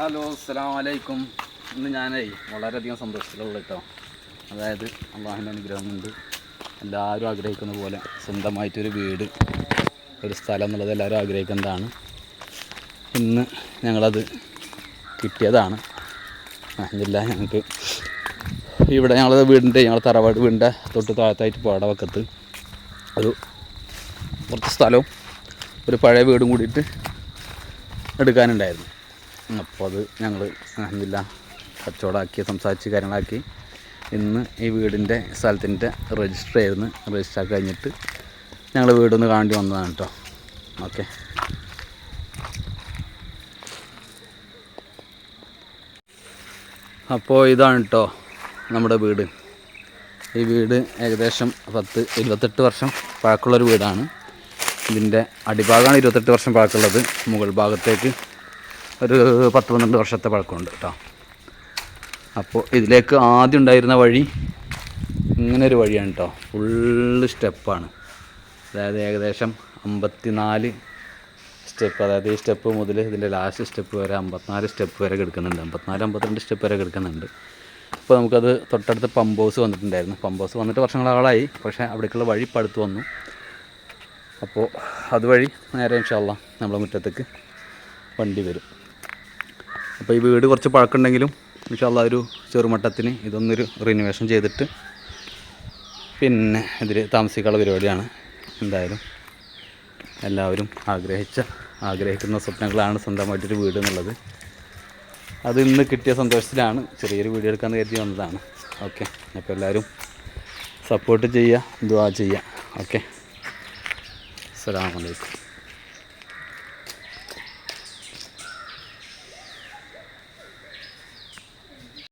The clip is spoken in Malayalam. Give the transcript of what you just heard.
ഹലോ അസ്സാം വലൈക്കും ഇന്ന് ഞാനേ വളരെയധികം സന്തോഷത്തിലുള്ള കേട്ടോ. അതായത് അള്ളാഹിന്റെ അനുഗ്രഹം കൊണ്ട് എല്ലാവരും ആഗ്രഹിക്കുന്ന പോലെ സ്വന്തമായിട്ടൊരു വീട് ഒരു സ്ഥലം എന്നുള്ളത് എല്ലാവരും ആഗ്രഹിക്കുന്നതാണ്. ഇന്ന് ഞങ്ങളത് കിട്ടിയതാണ്. അല്ല ഞങ്ങൾക്ക് ഇവിടെ ഞങ്ങളത് വീടിന്റെ ഞങ്ങൾ തറവാട് വീടിന്റെ തൊട്ട് താഴത്തായിട്ട് പാടവക്കത്ത് ഒരു കുറച്ച് സ്ഥലവും ഒരു പഴയ വീടും കൂടിയിട്ട് എടുക്കാനുണ്ടായിരുന്നു. അപ്പോൾ അത് ഞങ്ങൾ അഹമ്മില്ല കച്ചവടമാക്കി സംസാരിച്ച് കാര്യങ്ങളാക്കി. ഇന്ന് ഈ വീടിന്റെ സ്ഥലത്തിന്റെ രജിസ്റ്റർ ആയിരുന്നു. രജിസ്റ്റർ കഴിഞ്ഞിട്ട് ഞങ്ങൾ വീടൊന്ന് കാണേണ്ടി വന്നതാണ് കേട്ടോ ഓക്കെ. അപ്പോൾ ഇതാണ് കേട്ടോ നമ്മുടെ വീട്. ഈ വീട് ഏകദേശം പത്ത് ഇരുപത്തെട്ട് വർഷം പഴക്കമുള്ളൊരു വീടാണ്. ഇതിന്റെ അടിഭാഗമാണ് ഇരുപത്തെട്ട് വർഷം പഴക്കമുള്ളത് മുകൾ ഭാഗത്തേക്ക് ഒരു പത്ത് പന്ത്രണ്ട് വർഷത്തെ പഴക്കമുണ്ട് കേട്ടോ. അപ്പോൾ ഇതിലേക്ക് ആദ്യം ഉണ്ടായിരുന്ന വഴി ഇങ്ങനെ ഒരു വഴിയാണ് കേട്ടോ. ഫുള്ള് സ്റ്റെപ്പാണ്. അതായത് ഏകദേശം അമ്പത്തി നാല് സ്റ്റെപ്പ്. അതായത് ഈ സ്റ്റെപ്പ് മുതൽ ഇതിന്റെ ലാസ്റ്റ് സ്റ്റെപ്പ് വരെ അമ്പത്തിനാല് സ്റ്റെപ്പ് വരെ കിടക്കുന്നുണ്ട്. അമ്പത്തിനാല് അമ്പത്തിരണ്ട് സ്റ്റെപ്പ് വരെ കിടക്കുന്നുണ്ട്. ഇപ്പോൾ നമുക്കത് തൊട്ടടുത്ത് പമ്പ് ഹൗസ് വന്നിട്ടുണ്ടായിരുന്നു. പമ്പ് ഹൗസ് വന്നിട്ട് വർഷങ്ങളാളായി. പക്ഷേ അവിടേക്കുള്ള വഴി ഇപ്പോൾ അടുത്ത് വന്നു. അപ്പോൾ അതുവഴി നേരെ ഇൻഷാല്ല നമ്മളെ മുറ്റത്തേക്ക് വണ്ടി വരും. അപ്പോൾ ഈ വീട് കുറച്ച് പഴക്കമുണ്ടെങ്കിലും ഇൻഷാല്ല ഒരു ചെറുമട്ടത്തിന് ഇതൊന്നൊരു റിനോവേഷൻ ചെയ്തിട്ട് പിന്നെ ഇതിൽ താമസിക്കാനുള്ള പരിപാടിയാണ്. എന്തായാലും എല്ലാവരും ആഗ്രഹിച്ച ആഗ്രഹിക്കുന്ന സ്വപ്നങ്ങളാണ് സ്വന്തമായിട്ടൊരു വീട് എന്നുള്ളത്. അത് ഇന്ന് കിട്ടിയ സന്തോഷത്തിലാണ് ചെറിയൊരു വീഡിയോ എടുക്കാൻ കരുതി വന്നതാണ്. ഓക്കെ അപ്പോൾ എല്ലാവരും സപ്പോർട്ട് ചെയ്യുക ദ്വാ ചെയ്യുക. ഓക്കെ. അസ്സലാമു അലൈക്കും.